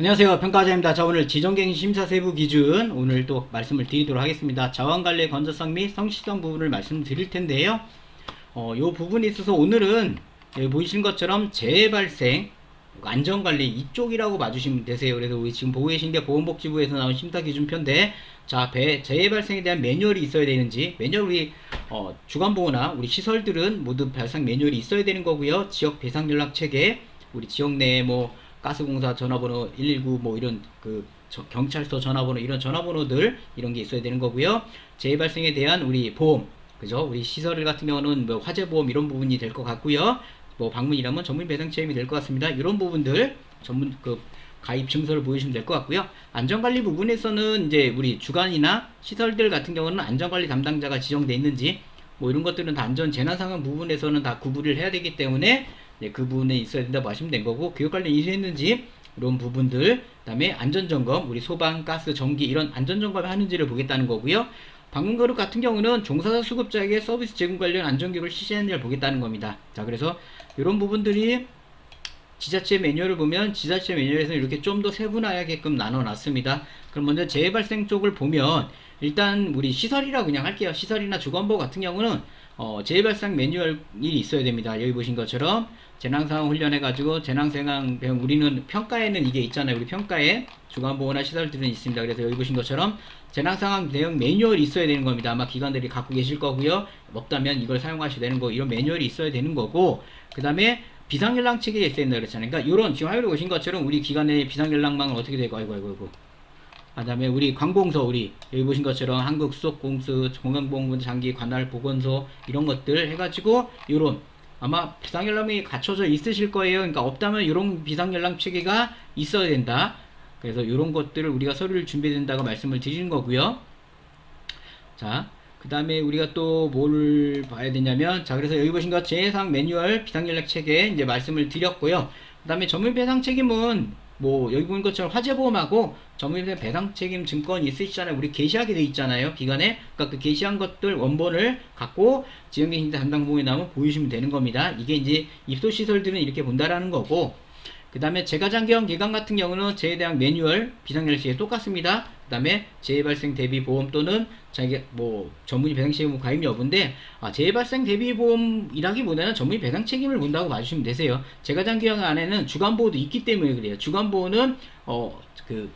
안녕하세요. 평가자입니다. 자, 오늘 지정갱 심사 세부 기준 오늘 또 말씀을 드리도록 하겠습니다. 자원관리의 건전성 및 성실성 부분을 말씀드릴 텐데요. 어, 요 부분에 있어서 오늘은 여기 보이신 것처럼 재발생 안전관리 이쪽이라고 봐주시면 되세요. 그래서 우리 지금 보고 계신 게 보건복지부에서 나온 심사 기준표인데 자, 배, 재발생에 대한 매뉴얼이 있어야 되는지 매뉴얼 우리 어, 주간보호나 우리 시설들은 모두 발생 매뉴얼이 있어야 되는 거고요. 지역 배상 연락 체계 우리 지역 내에 뭐 가스공사 전화번호 119 뭐 이런 그 저- 경찰서 전화번호 이런 전화번호들 이런 게 있어야 되는 거고요. 재발생에 대한 우리 보험 그죠? 우리 시설 같은 경우는 뭐 화재 보험 이런 부분이 될 것 같고요. 뭐 방문이라면 전문 배상 책임이 될 것 같습니다. 이런 부분들 전문 그 가입 증서를 보여주시면 될 것 같고요. 안전관리 부분에서는 이제 우리 주간이나 시설들 같은 경우는 안전관리 담당자가 지정돼 있는지 뭐 이런 것들은 다 안전 재난 상황 부분에서는 다 구분을 해야 되기 때문에 네, 그 부분에 있어야 된다고 하시면 된 거고 교육 관련 이수했는지 이런 부분들 그다음에 안전 점검 우리 소방 가스 전기 이런 안전 점검을 하는지를 보겠다는 거고요. 방문그룹 같은 경우는 종사자 수급자에게 서비스 제공 관련 안전 교육을 실시하는지를 보겠다는 겁니다. 자 그래서 이런 부분들이 지자체 매뉴얼을 보면 지자체 매뉴얼에서 이렇게 좀 더 세분화하게끔 나눠놨습니다. 그럼 먼저 재발생 쪽을 보면 일단 우리 시설이라 그냥 할게요. 시설이나 주건보 같은 경우는 어, 재발생 매뉴얼이 있어야 됩니다. 여기 보신 것처럼 재난상황 훈련해가지고 재난상황 배운 우리는 평가에는 이게 있잖아요. 우리 평가에 주간보호나 시설들은 있습니다. 그래서 여기 보신 것처럼 재난상황 대응 매뉴얼이 있어야 되는 겁니다. 아마 기관들이 갖고 계실 거고요. 없다면 이걸 사용하셔야 되는 거 이런 매뉴얼이 있어야 되는 거고 그 다음에 비상연락 체계가 있어야 된다 그랬잖아요. 그러니까 이런 지금 화요일에 오신 것처럼 우리 기관의 비상연락망은 어떻게 되고 아이고 아이고 아이고 그 다음에 우리 관공서 우리 여기 보신 것처럼 한국 수석공수 건강보험분 장기 관할 보건소 이런 것들 해가지고 이런 아마 비상연락망이 갖춰져 있으실 거예요. 그러니까 없다면 이런 비상연락 체계가 있어야 된다. 그래서 이런 것들을 우리가 서류를 준비해야 된다고 말씀을 드리는 거고요. 자, 그 다음에 우리가 또 뭘 봐야 되냐면, 자, 그래서 여기 보신 것 재해상 매뉴얼 비상연락 체계 이제 말씀을 드렸고요. 그 다음에 전문 배상 책임은 뭐 여기 보는 것처럼 화재보험하고 전문 배상 책임 증권이 있으시잖아요. 우리 게시하게 돼 있잖아요. 기간에. 그러니까 그 게시한 것들 원본을 갖고 지역계신 담당 보험에 나오면 보여주시면 되는 겁니다. 이게 이제 입소시설들은 이렇게 본다라는 거고, 그 다음에 재가장기형 기관 같은 경우는 재해 대한 매뉴얼 비상연락시에 똑같습니다. 그 다음에 재해 발생 대비 보험 또는 자기 뭐 전문의 배상 책임 가입 여부인데 아, 재해 발생 대비 보험이라기보다는 전문의 배상 책임을 본다고 봐주시면 되세요. 재가장기형 안에는 주간 보호도 있기 때문에 그래요. 주간 보호는 어그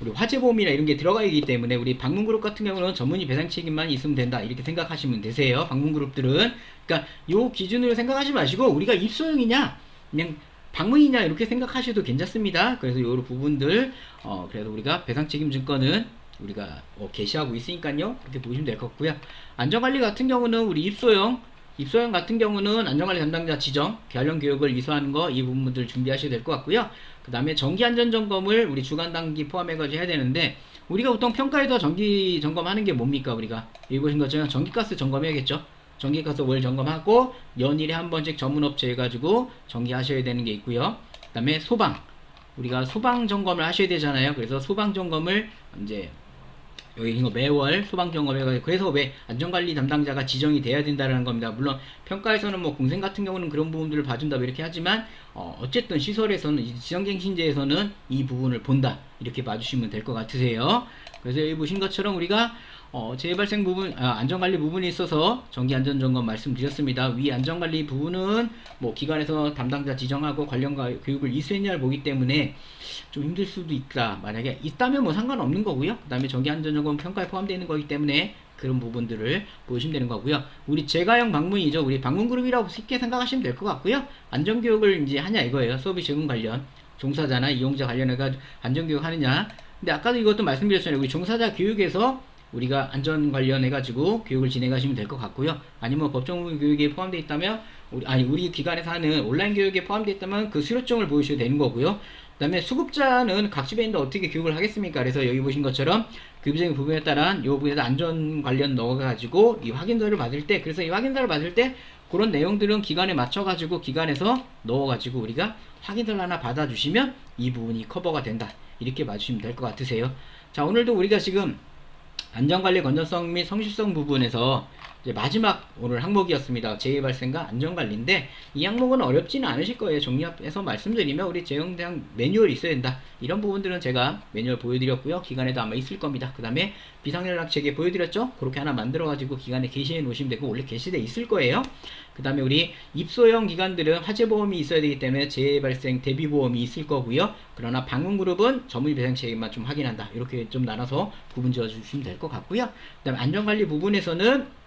우리 화재보험이나 이런 게 들어가 있기 때문에 우리 방문그룹 같은 경우는 전문의 배상 책임만 있으면 된다 이렇게 생각하시면 되세요. 방문그룹들은 그러니까 요 기준으로 생각하지 마시고 우리가 입소형이냐 그냥 방문이냐 이렇게 생각하셔도 괜찮습니다. 그래서 요 부분들 어 그래서 우리가 배상 책임 증권은 우리가 어, 게시하고 있으니까요. 그렇게 보시면 될 것 같고요. 안전관리 같은 경우는 우리 입소형 입소형 같은 경우는 안전관리 담당자 지정, 관련 교육을 이수하는 거 이 부분들 준비하셔야 될 것 같고요. 그 다음에 정기 안전 점검을 우리 주간 단기 포함해가지고 해야 되는데 우리가 보통 평가에서 정기 점검하는 게 뭡니까 우리가 보신 것처럼 전기가스 점검해야겠죠. 전기가스 월 점검하고 연일에 한 번씩 전문업체 해가지고 정기하셔야 되는 게 있고요. 그 다음에 소방 우리가 소방 점검을 하셔야 되잖아요. 그래서 소방 점검을 이제 여기 이거 매월 소방 점검해가지고 그래서 왜 안전관리 담당자가 지정이 돼야 된다는 겁니다. 물론 평가에서는 뭐 공생 같은 경우는 그런 부분들을 봐준다 이렇게 하지만 어, 어쨌든 시설에서는 이 지정갱신제에서는 이 부분을 본다 이렇게 봐주시면 될 것 같으세요. 그래서 여기 보신 것처럼 우리가 어, 재발생 부분, 아, 안전관리 부분에 있어서 정기 안전점검 말씀드렸습니다. 위 안전관리 부분은 뭐 기관에서 담당자 지정하고 관련 가- 교육을 이수했냐를 보기 때문에 좀 힘들 수도 있다. 만약에 있다면 뭐 상관없는 거고요. 그 다음에 정기 안전점검 평가에 포함되어 있는 거기 때문에 그런 부분들을 보시면 되는 거고요. 우리 재가형 방문이죠. 우리 방문 그룹이라고 쉽게 생각하시면 될 것 같고요. 안전교육을 이제 하냐 이거예요. 서비스 제공 관련. 종사자나 이용자 관련해가 안전교육 하느냐. 근데 아까도 이것도 말씀드렸잖아요. 우리 종사자 교육에서 우리가 안전 관련해가지고 교육을 진행하시면 될 것 같고요. 아니면 법정 교육에 포함되어 있다면, 우리, 아니, 우리 기관에서 하는 온라인 교육에 포함되어 있다면 그 수료증을 보여주셔야 되는 거고요. 그 다음에 수급자는 각 있는데 어떻게 교육을 하겠습니까? 그래서 여기 보신 것처럼 교부적인 부분에 따른 이 부분에서 안전 관련 넣어가지고 이 확인서를 받을 때, 그래서 이 확인서를 받을 때 그런 내용들은 기간에 맞춰가지고 기간에서 넣어가지고 우리가 확인서를 하나 받아주시면 이 부분이 커버가 된다. 이렇게 봐주시면 될 것 같으세요. 자, 오늘도 우리가 지금 안전관리 건전성 및 성실성 부분에서 이제 마지막 오늘 항목이었습니다. 재해 발생과 안전 관리인데 이 항목은 어렵지는 않으실 거예요. 정리해서 말씀드리면 우리 재형대학 매뉴얼이 있어야 된다. 이런 부분들은 제가 매뉴얼 보여드렸고요. 기간에도 아마 있을 겁니다. 그 다음에 비상연락 체계 보여드렸죠? 그렇게 하나 만들어가지고 기간에 게시해 놓으시면 되고 원래 게시돼 있을 거예요. 그 다음에 우리 입소형 기관들은 화재보험이 있어야 되기 때문에 재해 발생 대비보험이 있을 거고요. 그러나 방문그룹은 전문배상 체계만 좀 확인한다. 이렇게 좀 나눠서 구분 지어 주시면 될 것 같고요. 그 다음에 안전관리 부분에서는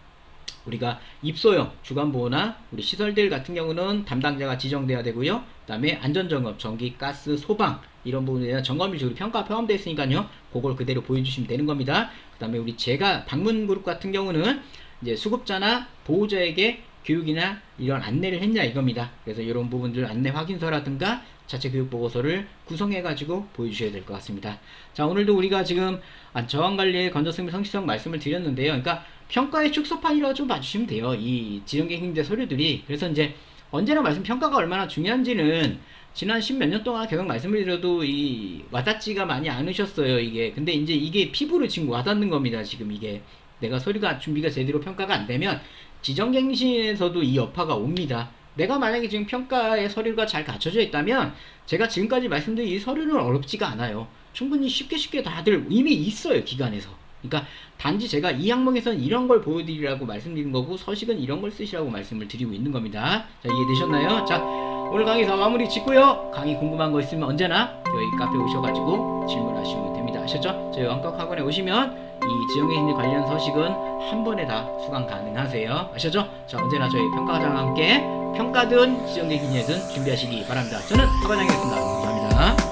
우리가 입소형 주간보호나 우리 시설들 같은 경우는 담당자가 지정돼야 되고요. 그 다음에 안전점검, 전기, 가스, 소방 이런 부분에 대한 점검일지 우리 평가 포함되어 있으니까요. 그걸 그대로 보여주시면 되는 겁니다. 그 다음에 우리 제가 방문 그룹 같은 경우는 이제 수급자나 보호자에게 교육이나 이런 안내를 했냐 이겁니다. 그래서 이런 부분들 안내 확인서라든가 자체 교육 보고서를 구성해 가지고 보여주셔야 될 것 같습니다. 자 오늘도 우리가 지금 아, 저항관리의 건전성 및 성실성 말씀을 드렸는데요. 그러니까 평가의 축소판이라고 좀 봐주시면 돼요. 이 지정객행제 서류들이 그래서 이제 언제나 말씀 평가가 얼마나 중요한지는 지난 십몇 년 동안 계속 말씀을 드려도 이 와닿지가 많이 않으셨어요 이게 근데 이제 이게 피부로 지금 와닿는 겁니다 지금 이게 내가 서류가 준비가 제대로 평가가 안 되면 지정갱신에서도 이 여파가 옵니다. 내가 만약에 지금 평가의 서류가 잘 갖춰져 있다면 제가 지금까지 말씀드린 이 서류는 어렵지가 않아요. 충분히 쉽게 쉽게 다들 이미 있어요 기관에서. 그러니까 단지 제가 이 항목에서는 이런 걸 보여드리라고 말씀드린 거고 서식은 이런 걸 쓰시라고 말씀을 드리고 있는 겁니다. 자 이해되셨나요? 자 오늘 강의 다 마무리 짓고요. 강의 궁금한 거 있으면 언제나 여기 카페 오셔가지고 질문하시면 됩니다. 아셨죠? 저희 왕각학원에 오시면 이 지정의 힘리 관련 서식은 한 번에 다 수강 가능하세요. 아셨죠? 자 언제나 저희 평가과장과 함께 평가든 지정의 기념든 준비하시기 바랍니다. 저는 박과장이었습니다. 감사합니다.